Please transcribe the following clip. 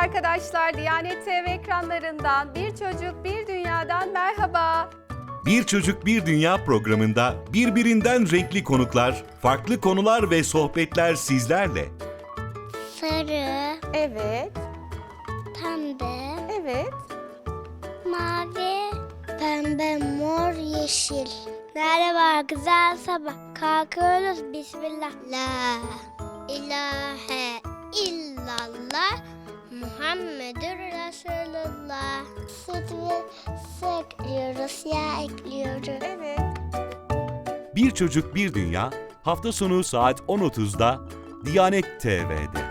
arkadaşlar, Diyanet TV ekranlarından Bir Çocuk Bir Dünya'dan merhaba. Bir Çocuk Bir Dünya programında birbirinden renkli konuklar, farklı konular ve sohbetler sizlerle. Sarı, Evet, pembe, evet. mavi, pembe, mor, yeşil. Merhaba, güzel sabah. Kalkıyoruz, bismillah. La ilahe Muhammedur Resulullah. Süt ve su ekliyoruz, yağ ekliyoruz. Evet. Bir Çocuk Bir Dünya hafta sonu saat 10.30'da Diyanet TV'de.